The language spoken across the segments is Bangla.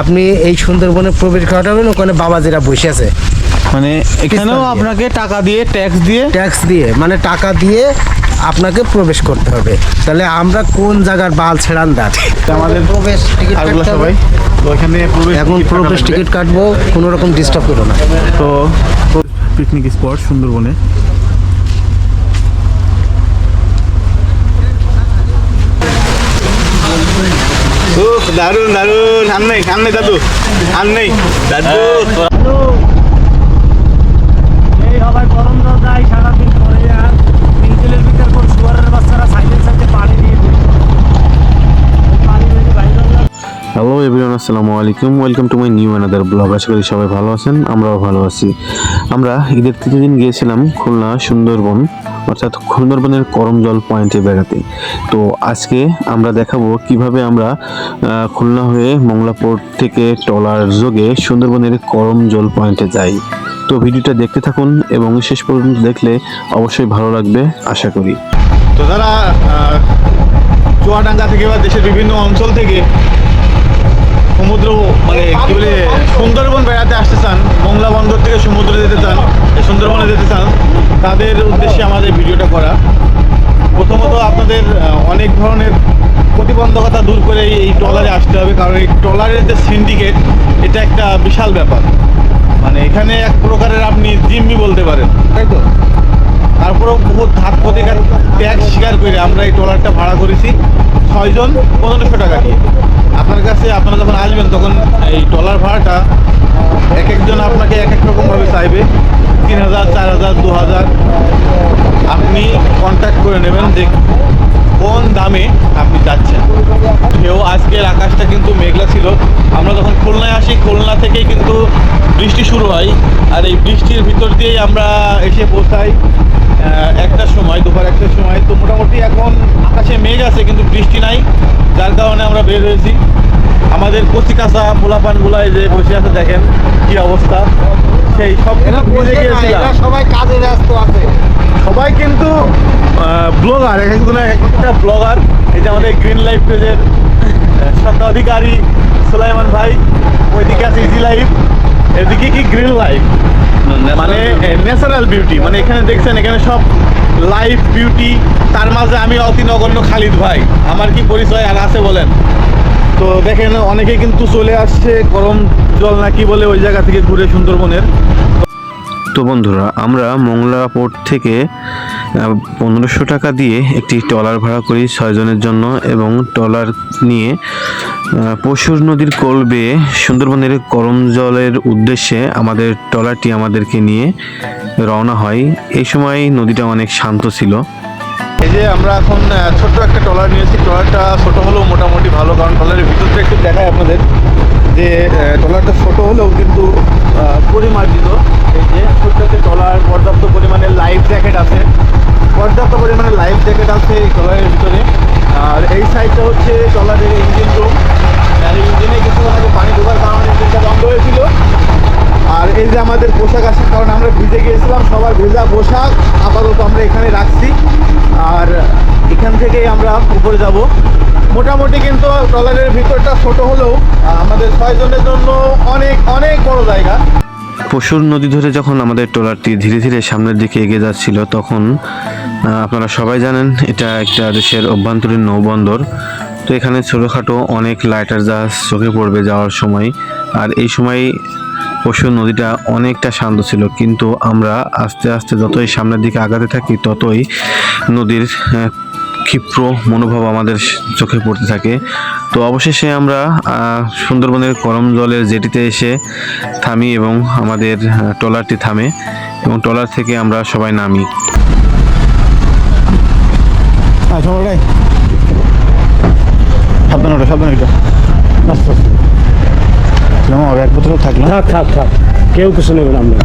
আপনি এই সুন্দরবনে প্রবেশ করাবেন ওখানে বাবাজিরা বসে আছে। মানে এখানেও আপনাকে টাকা দিয়ে ট্যাক্স দিয়ে? ট্যাক্স দিয়ে মানে টাকা দিয়ে আপনাকে প্রবেশ করতে হবে। তাহলে আমরা কোন জায়গার বাল ছেড়ান দাঁত? আমাদের প্রবেশ টিকিট সবাই? তো এখানে প্রবেশ এখন প্রবেশ টিকিট কাটবো কোনো রকম ডিস্টার্ব করো না। তো পিকনিক স্পট সুন্দরবনে। উফ দারুণ দারুণ আর নেই দাদু। নেই। দাদু। এই সবাই গরম জল দেয় সারাদিন পরে আর বিকেলের ভিতর কোন শুয়ারের বাচ্চারা সাইকেল সাইকেল পানি দিয়ে দিল পানি দিয়ে বাইরে হ্যালো এভরিওয়ান আসসালামু আলাইকুম। Welcome to my new another blog আশা করি সবাই ভালো আছেন আমরাও ভালো আছি। আমরা ঈদের তৃতীয় দিন গিয়েছিলাম খুলনা সুন্দরবন। অর্থাৎ সুন্দরবনের করমজল পয়েন্টে বেড়াতে। তো আজকে আমরা দেখাবো কীভাবে আমরা খুলনা হয়ে মংলাপুর থেকে টলার যোগে সুন্দরবনের করমজল পয়েন্টে যাই। তো ভিডিওটা দেখতে থাকুন এবং শেষ পর্যন্ত দেখলে অবশ্যই ভালো লাগবে আশা করি। তো আহ, চুয়াডাঙ্গা থেকে বা দেশের বিভিন্ন অঞ্চল থেকে সমুদ্র মানে কি বলে সুন্দরবন বেড়াতে আসতে চান মংলা বন্দর থেকে সমুদ্রে যেতে চান সুন্দরবনে যেতে চান তাদের উদ্দেশ্যে আমাদের ভিডিওটা করা। প্রথমত আপনাদের অনেক ধরনের প্রতিবন্ধকতা দূর করে এই- ট্রলারে আসতে হবে, কারণ এই ট্রলারের যে সিন্ডিকেট এটা একটা বিশাল ব্যাপার। মানে এখানে এক প্রকারের আপনি জিম্মি বলতে পারেন। তাই তো? তারপরেও বহুত হাত প্রতিকার ত্যাগ স্বীকার করে আমরা এই ট্রলারটা ভাড়া করেছি ছয়জন পনেরোশো টাকা দিয়ে। আপনার কাছে আপনারা যখন আসবেন তখন এই ট্রলার ভাড়াটা এক একজন আপনাকে এক এক রকমভাবে চাইবে। তিন হাজার, চার হাজার, দু হাজার। আপনি কন্ট্যাক্ট করে নেবেন যে কোন দামে আপনি যাচ্ছেন। কেউ আজকের আকাশটা কিন্তু মেঘলা ছিল। আমরা যখন খুলনায় আসি খুলনা থেকেই কিন্তু বৃষ্টি শুরু হয়। আর এই বৃষ্টির ভিতর দিয়েই আমরা এসে পৌঁছাই একটার সময় দুপুর একটার সময়। তো মোটামুটি এখন আকাশে মেঘ আছে কিন্তু বৃষ্টি নাই যার কারণে আমরা বের হয়েছি। আমাদের কচি কাঁচা পোলাপানগুলায় যে বসে আছে দেখেন কি অবস্থা। সেই সব সবাই কাজে ব্যস্ত আছে। সবাই কিন্তু ব্লগার এক একজন একটা ব্লগার এই যে আমাদের গ্রিন লাইফ পেজের স্বত্বাধিকারী সুলাইমান ভাই ওইদিকে আছে ইজি লাইফ এদিকে কি গ্রিন লাইফ মানে ন্যাচারাল বিউটি মানে এখানে দেখছেন এখানে সব লাইফ বিউটি তার মাঝে আমি অতি নগণ্য খালিদ ভাই। আমার কি পরিচয় আর আছে বলেন? তো দেখেন অনেকে কিন্তু চলে আসছে গরম জল নাকি বলে ওই জায়গা থেকে ঘুরে সুন্দরবনের। তো বন্ধুরা আমরা মংলা পোর্ট থেকে পনেরোশো টাকা দিয়ে একটি ট্রলার ভাড়া করি ছয়জনের জন্য এবং ট্রলার নিয়ে পশুর নদীর কোল বেয়ে সুন্দরবনের করম জলের উদ্দেশ্যে আমাদের ট্রলারটি আমাদেরকে নিয়ে রওনা হয়। এই সময় নদীটা অনেক শান্ত ছিল। এই যে আমরা এখন ছোট্ট একটা ট্রলার নিয়েছি। ট্রলারটা ছোট হলেও মোটামুটি ভালো, কারণ ট্রলারের ভিতরটা একটু দেখায় আপনাদের যে ট্রলারটা ছোট হলেও কিন্তু পরিমার্জিত। এই যে, ছোট্ট একটা ট্রলার, পর্যাপ্ত পরিমাণে লাইফ জ্যাকেট আছে। পর্যাপ্ত পরিমাণে লাইফ জ্যাকেট আছে এই ট্রলারের ভিতরে। আর এই সাইডটা হচ্ছে ট্রলারের ইঞ্জিন রুম আর ইঞ্জিনে কিছুক্ষণ আগে পানি ঢোকার কারণে ইঞ্জিনটা বন্ধ হয়েছিল। আর এই যে আমাদের পোশাক আসার কারণে আমরা ভিজে গিয়েছিলাম, সবার ভেজা পোশাক আপাতত আমরা এখানে রাখছি। আর এখান থেকেই আমরা উপরে যাব। মোটামুটি কিন্তু ট্রলারের ভিতরটা ছোট হলেও আমাদের ছয়জনের জন্য অনেক অনেক বড় জায়গা। পশুর নদী ধরে যখন আমাদের ট্রলারটি ধীরে ধীরে সামনের দিকে এগিয়ে যাচ্ছিল, তখন আপনারা সবাই জানেন এটা একটা দেশের অভ্যন্তরীণ নৌবন্দর। তো এখানে ছোটোখাটো অনেক লাইটার জাহাজ চোখে পড়বে যাওয়ার সময়। আর এই সময় পশুর নদীটা অনেকটা শান্ত ছিল, কিন্তু আমরা আস্তে আস্তে যতই সামনের দিকে আগাতে থাকি, ততই নদীর ক্ষিপ্র মনোভাব আমাদের চোখে পড়তে থাকে। তো অবশেষে আমরা সুন্দরবনের করম জলের জেটিতে এসে থামি এবং আমাদের ট্রলারটি থামে এবং ট্রলার থেকে আমরা সবাই নামি। সাবধান ওটা সাবধান এটা এক বছর থাকলাম থাক থাক থাক। কেউ কিছু নেবে না আমরা।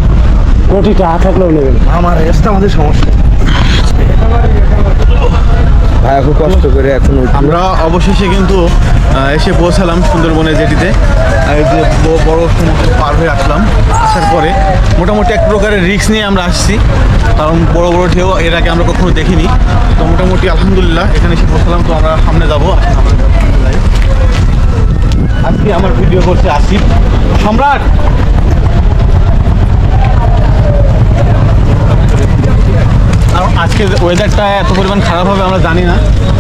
কোটি টাকা থাকলেও নেবে আমার রেস্টটা আমাদের সমস্যা। ভাই খুব কষ্ট করে এখন আমরা অবশেষে কিন্তু এসে পৌঁছালাম সুন্দরবনের জেটিতে। বড় সমুদ্র পার হয়ে আসলাম, আসার পরে মোটামুটি এক প্রকারের রিস্ক নিয়ে আমরা আসছি। কারণ বড় বড় ঢেউ, এর আগে আমরা কখনো দেখিনি। তো মোটামুটি আলহামদুলিল্লাহ, এখানে এসে পৌঁছালাম, তো আমরা সামনে যাব। আজকে আমার ভিডিও করছে আসিফ। সম্রাট! আজকে ওয়েদারটা এত পরিমাণ খারাপ হবে আমরা জানি না।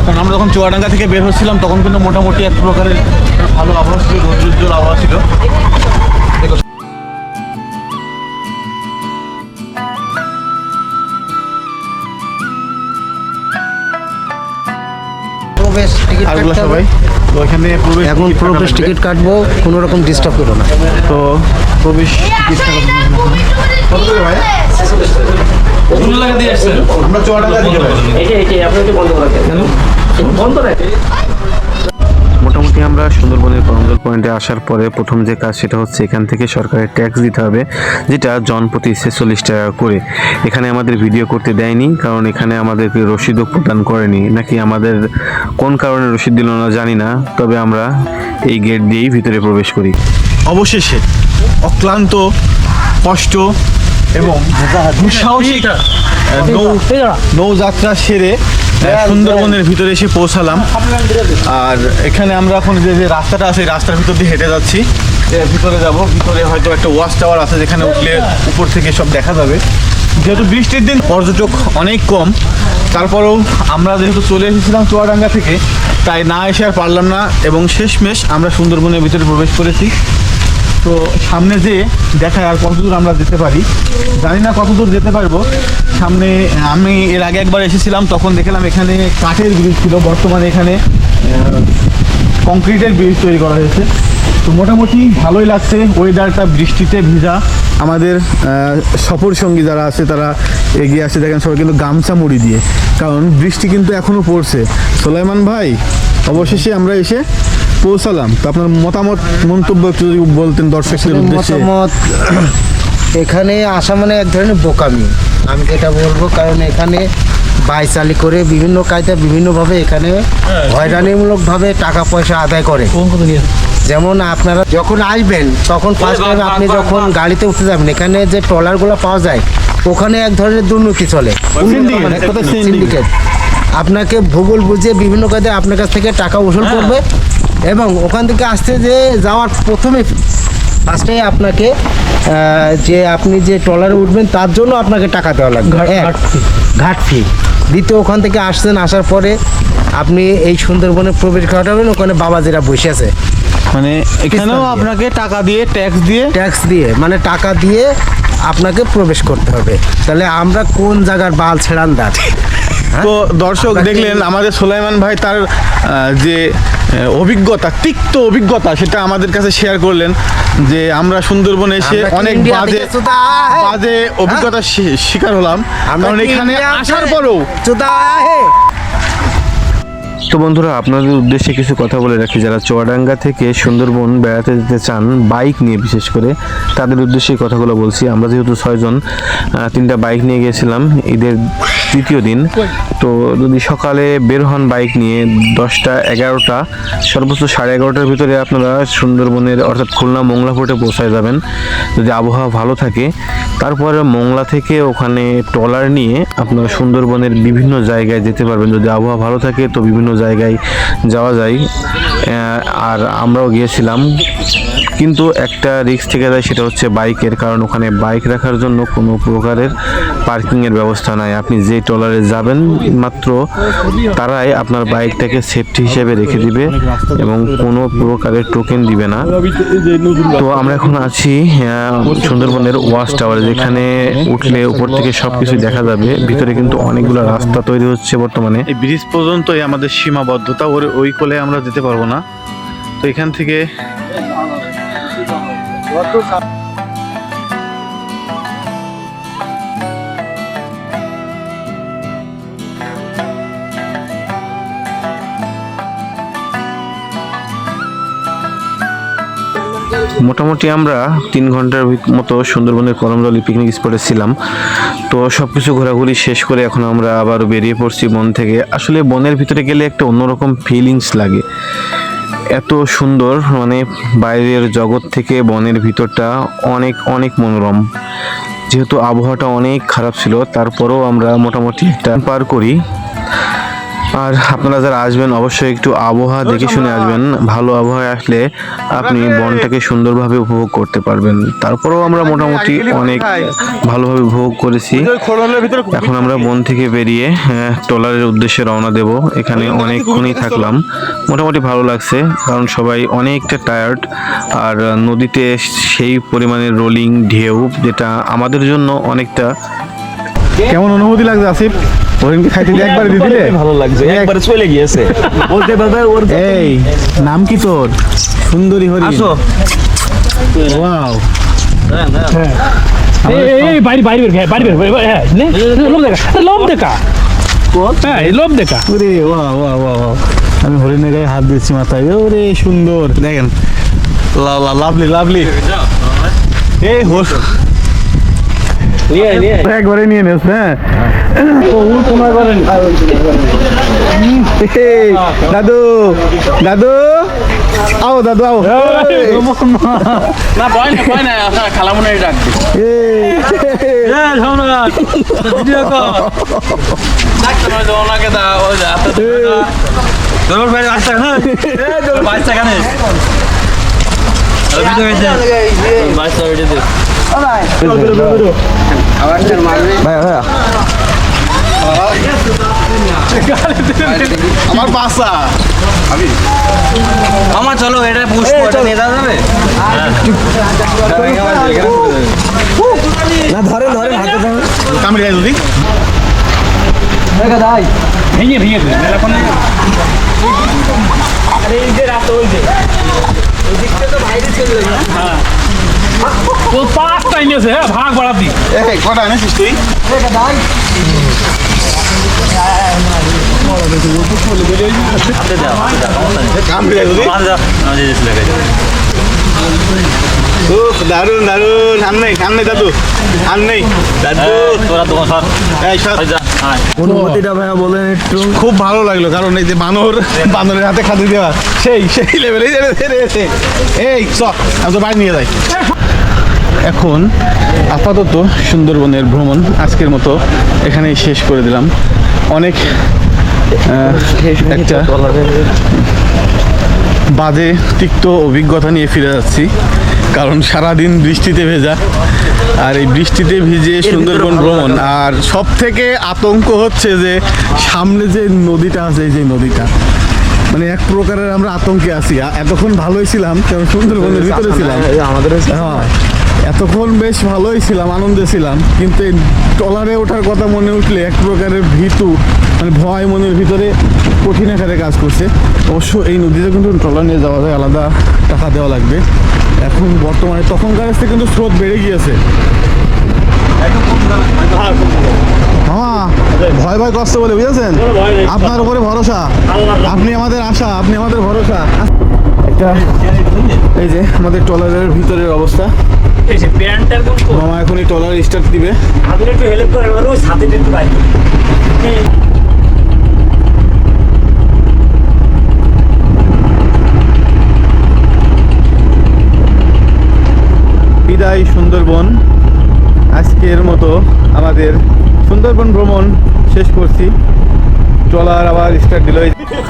কারণ আমরা যখন চুয়াডাঙ্গা থেকে বের হচ্ছিলাম তখন কিন্তু মোটামুটি এক প্রকারের ভালো আবহাওয়া ছিল রোদ্রুজ্জ্বল আবহাওয়া ছিল। এখানে প্রবেশ টিকিট কাটবো কোনো রকম ডিস্টার্ব করো না। তো প্রবেশ কত করে ভাই? আমরা মোটামুটি আমরা সুন্দরবনের করমজল পয়েন্টে আসার পরে প্রথম যে কাজ সেটা হচ্ছে এখান থেকে সরকারের ট্যাক্স দিতে হবে যেটা জনপ্রতি ছেচল্লিশ টাকা করে। এখানে আমাদের ভিডিও করতে দেয়নি কারণ এখানে আমাদেরকে রসিদও প্রদান করেনি। নাকি আমাদের কোন কারণে রসিদ দিল না জানি না তবে আমরা এই গেট দিয়েই ভিতরে প্রবেশ করি। অবশেষে অক্লান্ত কষ্ট এবং দুঃসাহসিক নৌ নৌযাত্রা সেরে সুন্দরবনের ভিতরে এসে পৌঁছালাম। আর এখানে আমরা এখন যে যে রাস্তাটা আছে রাস্তার ভিতর দিয়ে হেঁটে যাচ্ছি। ভিতরে যাব ভিতরে হয়তো একটা ওয়াচ টাওয়ার আছে যেখানে উঠলে উপর থেকে সব দেখা যাবে। যেহেতু বৃষ্টির দিন পর্যটক অনেক কম। তারপরেও আমরা যেহেতু চলে এসেছিলাম চুয়াডাঙ্গা থেকে তাই না এসে আর পারলাম না। এবং শেষমেশ আমরা সুন্দরবনের ভিতরে প্রবেশ করেছি। তো সামনে যে দেখায় আর কতদূর আমরা যেতে পারি, জানি না কতদূর যেতে পারব। সামনে আমি এর আগে একবার এসেছিলাম, তখন দেখলাম এখানে কাঠের ব্রিজ ছিল, বর্তমানে এখানে কংক্রিটের ব্রিজ তৈরি করা হয়েছে। তো মোটামুটি ভালোই লাগছে ওয়েদারটা বৃষ্টিতে ভিজা। আমাদের সফর সঙ্গী যারা আছে তারা এগিয়ে আসছে। দেখেন সবাই কিন্তু গামছা মুড়ি দিয়ে। কারণ বৃষ্টি কিন্তু এখনও পড়ছে। সোলাইমান ভাই অবশেষে আমরা এসে পৌঁছালাম। তো আপনার মতামত মন্তব্য একটু যদি বলতেন দর্শকদের উদ্দেশ্যে। মতামত এখানে আসা মানে এক ধরনের বোকামি। আমি যেটা বলব কারণ এখানে বাইচালি করে বিভিন্ন কায়দা বিভিন্নভাবে এখানে হয়রানিমূলকভাবে টাকা পয়সা আদায় করে। যেমন আপনারা যখন আসবেন তখন ফার্স্ট টাইম আপনি যখন গাড়িতে উঠতে যাবেন এখানে যে ট্রলারগুলো পাওয়া যায় ওখানে এক ধরনের দুর্নীতি চলে। এক সিন্ডিকেট আপনাকে ভূগোল বুঝিয়ে বিভিন্ন কাজে আপনার কাছ থেকে টাকা উসুল করবে এবং ওখান থেকে আসতে যে যাওয়ার প্রথমে ফার্স্টে আপনাকে যে আপনি যে ট্রলারে উঠবেন তার জন্য আপনাকে টাকা দেওয়া লাগবে। ঘাট ফি দ্বিতীয় ওখান থেকে আসছেন আসার পরে আপনি এই সুন্দরবনে প্রবেশ ঘটাবেন ওখানে বাবাজিরা বসে আছে। মানে এখানেও আপনাকে টাকা দিয়ে ট্যাক্স দিয়ে ট্যাক্স দিয়ে মানে টাকা দিয়ে আপনাকে প্রবেশ করতে হবে। তাহলে আমরা কোন জায়গার বাল ছেড়ান্দার তো দর্শক দেখলেন আমাদের সোলাইমান ভাই তার যে অভিজ্ঞতা তিক্ত অভিজ্ঞতা সেটা আমাদের কাছে শেয়ার করলেন যে আমরা সুন্দরবনে এসে অনেক বাজে? বাজে অভিজ্ঞতা শি- শিকার হলাম। আমরা কারণ এখানে আসার পরেও হে? তো বন্ধুরা, আপনাদের উদ্দেশ্যে কিছু কথা বলে রাখি। যারা চুয়াডাঙ্গা থেকে সুন্দরবন বেড়াতে যেতে চান, বাইক নিয়ে বিশেষ করে, তাদের উদ্দেশ্যে কথাগুলো বলছি। আমরা যেহেতু ছয়জন তিনটা বাইক নিয়ে গিয়েছিলাম ঈদের তৃতীয় দিন। তো যদি সকালে বের হন বাইক নিয়ে, দশটা এগারোটা, সর্বোচ্চ সাড়ে এগারোটার ভিতরে আপনারা সুন্দরবনের, অর্থাৎ খুলনা মোংলা ফোর্টে পৌঁছায় যাবেন। যদি আবহাওয়া ভালো থাকে, তারপরে মোংলা থেকে ওখানে ট্রলার নিয়ে আপনারা সুন্দরবনের বিভিন্ন জায়গায় যেতে পারবেন। যদি আবহাওয়া ভালো থাকে, তো বিভিন্ন জায়গায় যাওয়া যায় আর আমরাও গিয়েছিলাম। কিন্তু একটা রিস্ক থেকে যায় সেটা হচ্ছে বাইকের, কারণ ওখানে বাইক রাখার জন্য কোনো প্রকারের পার্কিংয়ের ব্যবস্থা নাই। আপনি যে ট্রলারে যাবেন মাত্র, তারাই আপনার বাইকটাকে সেফটি হিসেবে রেখে দিবে এবং কোনো প্রকারের টোকেন দিবে না। তো আমরা এখন আছি সুন্দরবনের ওয়াশ টাওয়ারে যেখানে উঠলে উপর থেকে সব কিছু দেখা যাবে। ভিতরে কিন্তু অনেকগুলো রাস্তা তৈরি হচ্ছে বর্তমানে। এই ব্রিজ পর্যন্তই আমাদের সীমাবদ্ধতা, ওর ওই কোলে আমরা যেতে পারব না। তো এখান থেকে মোটামুটি আমরা তিন ঘণ্টার মতো সুন্দরবনের কলমজলি পিকনিক স্পটে ছিলাম। তো সব কিছু ঘোরাঘুরি শেষ করে এখন আমরা আবার বেরিয়ে পড়ছি বন থেকে। আসলে বনের ভিতরে গেলে একটা অন্যরকম ফিলিংস লাগে। এত সুন্দর মানে বাইরের জগৎ থেকে বনের ভিতরটা অনেক অনেক মনোরম। যেহেতু আবহাওয়াটা অনেক খারাপ ছিল, তারপরেও আমরা মোটামুটি একটা পার করি। আর আপনারা যারা আসবেন অবশ্যই একটু আবহাওয়া দেখে শুনে আসবেন। ভালো আবহাওয়া আসলে আপনি বনটাকে সুন্দরভাবে উপভোগ করতে পারবেন। তারপরেও আমরা মোটামুটি অনেক ভালোভাবে উপভোগ করেছি। এখন আমরা বন থেকে বেরিয়ে ট্রলারের উদ্দেশ্যে রওনা দেব। এখানে অনেকক্ষণই থাকলাম। মোটামুটি ভালো লাগছে কারণ সবাই অনেকটা টায়ার্ড আর নদীতে সেই পরিমাণে রোলিং ঢেউ যেটা আমাদের জন্য অনেকটা কেমন অনুভূতি লাগছে আসিফ? হরিণকে খাইতে দিয়ে একবারে দিয়ে দিলে ভালো লাগছে একবারে চলে গিয়েছে। বলতে পারবে ওর এই নাম কি তোর? সুন্দরী হরিণ। আসো। ওয়াও। এই এই বাইরে বাইরে বের বাইরে বের হ্যাঁ লোভ দেখা লোভ দেখা। হ্যাঁ এই লোভ দেখা। ওরে ওয়া ওয়া ওয়া ওয়া আমি হরিণের গায়ে হাত দিচ্ছি মাথায়। ওরে সুন্দর। দেখেন। Lovely lovely. এই হোস নিয়ে নিয়ে একবারে নিয়ে নেস হ্যাঁ তোমার করেন দাদু দাদু আও দাদু আও না ভয় না ভয় না খালামুনে ডাক এই, হ্যাঁ সম্রাট ভিডিও কল ডাকতে নয় ওনাকে দা ওই যে ভাই আসছে না বাইশ টাকা নেই বাইশ টাকা আমার বাসা আমার চলো, এটা পুষ্প এটা নিয়ে যাওয়া যাবে কামড়ে যায় যদি ভেঙে ভেঙে দে মেলা আরে এই যে রাত ওই যে হ্যাঁ। ও আছে হ্যাঁ ভাগ বাড়াতি এই কটা এনেছিস তুই দারুণ দারুণ সামনে সামনে দাদু সামনে দাদু তোরা তো সর এই সর। অনুভূতিটা ভাইয়া বলেন একটু খুব ভালো লাগল কারণ এই যে বানর বানরের হাতে খাতে দেওয়া সেই সেই লেভেলে এই চ আমি তো বাইরে নিয়ে যাই এখন আপাতত সুন্দরবনের ভ্রমণ আজকের মতো এখানেই শেষ করে দিলাম। অনেক একটা বাজে তিক্ত অভিজ্ঞতা নিয়ে ফিরে যাচ্ছি কারণ সারাদিন বৃষ্টিতে ভেজা আর এই বৃষ্টিতে ভিজে সুন্দরবন ভ্রমণ। আর সব থেকে আতঙ্ক হচ্ছে যে সামনে যে নদীটা আছে এই যে নদীটা মানে এক প্রকারের আমরা আতঙ্কে আছি। এতক্ষণ ভালোই ছিলাম কারণ সুন্দরবনের ভিতরে ছিলাম। আমাদের হ্যাঁ। এতক্ষণ বেশ ভালোই ছিলাম, আনন্দে ছিলাম, কিন্তু ট্রলারে ওঠার কথা মনে উঠলে এক প্রকারের ভীতু মানে ভয় মনের ভিতরে কঠিন আকারে কাজ করছে। অবশ্য এই নদীতে কিন্তু ট্রলার নিয়ে যাওয়া যায় আলাদা টাকা দেওয়া লাগবে। এখন বর্তমানে তখনকার থেকে কিন্তু স্রোত বেড়ে গিয়েছে। হ্যাঁ ভয় ভয় কষ্ট বলে বুঝেছেন? আপনার উপরে ভরসা। আপনি আমাদের আশা, আপনি আমাদের ভরসা। একটা এই যে আমাদের ট্রলারের ভিতরের অবস্থা। এই যে প্যান্টটার কোন মামা এখনই ট্রলার স্টার্ট দিবে। আমাদের একটু হেল্প করে ওই সাথে একটু বাইরে বিদায় সুন্দরবন। আজকের মতো আমাদের সুন্দরবন ভ্রমণ শেষ করছি। ট্রলার আবার স্টার্ট দিল।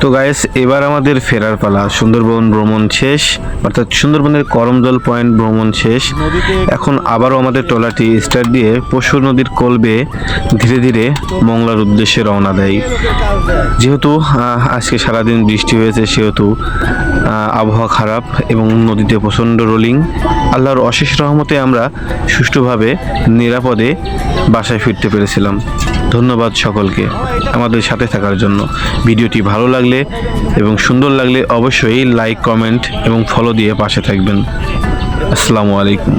তো গাইস এবার আমাদের ফেরার পালা। সুন্দরবন ভ্রমণ শেষ, অর্থাৎ সুন্দরবনের করমজল পয়েন্ট ভ্রমণ শেষ। এখন আবারও আমাদের ট্রলারটি স্টার্ট দিয়ে পশু নদীর কোল বেয়ে ধীরে ধীরে মংলার উদ্দেশ্যে রওনা দেয়। যেহেতু আজকে সারাদিন বৃষ্টি হয়েছে, সেহেতু আবহাওয়া খারাপ এবং নদীতে প্রচণ্ড রোলিং আল্লাহর অশেষ রহমতে আমরা সুষ্ঠুভাবে, নিরাপদে বাসায় ফিরতে পেরেছিলাম। ধন্যবাদ সকলকে আমাদের সাথে থাকার জন্য। ভিডিওটি ভালো লাগলে এবং সুন্দর লাগলে অবশ্যই লাইক, কমেন্ট এবং ফলো দিয়ে পাশে থাকবেন। আসসালামু আলাইকুম।